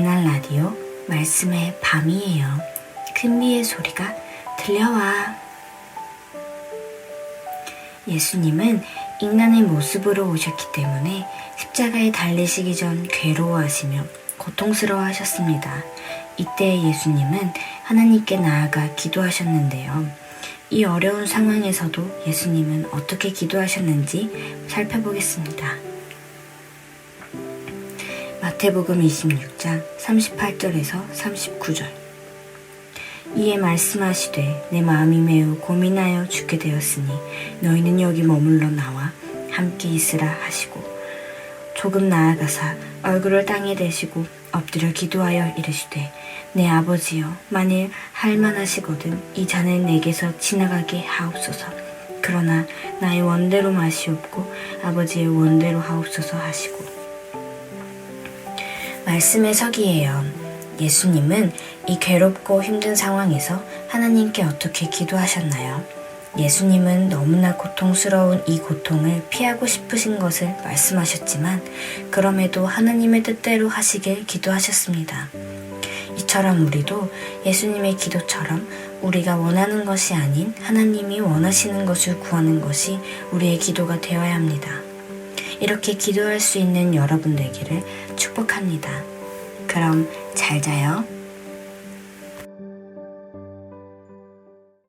에날 라디오 말씀의 밤이에요. 큰비의 소리가 들려와. 예수님은 인간의 모습으로 오셨기 때문에 십자가에 달리시기 전 괴로워하시며 고통스러워 하셨습니다. 이때 예수님은 하나님께 나아가 기도하셨는데요. 이 어려운 상황에서도 예수님은 어떻게 기도하셨는지 살펴보겠습니다. 마태복음 26장 38절에서 39절. 이에 말씀하시되 내 마음이 매우 고민하여 죽게 되었으니 너희는 여기 머물러 나와 함께 있으라 하시고 조금 나아가사 얼굴을 땅에 대시고 엎드려 기도하여 이르시되 내 아버지여 만일 할만하시거든 이 잔을 내게서 지나가게 하옵소서 그러나 나의 원대로 마시옵고 아버지의 원대로 하옵소서 하시고 말씀의 석이에요. 예수님은 이 괴롭고 힘든 상황에서 하나님께 어떻게 기도하셨나요? 예수님은 너무나 고통스러운 이 고통을 피하고 싶으신 것을 말씀하셨지만 그럼에도 하나님의 뜻대로 하시길 기도하셨습니다. 이처럼 우리도 예수님의 기도처럼 우리가 원하는 것이 아닌 하나님이 원하시는 것을 구하는 것이 우리의 기도가 되어야 합니다. 이렇게 기도할 수 있는 여러분 되기를 축복합니다. 그럼 잘 자요.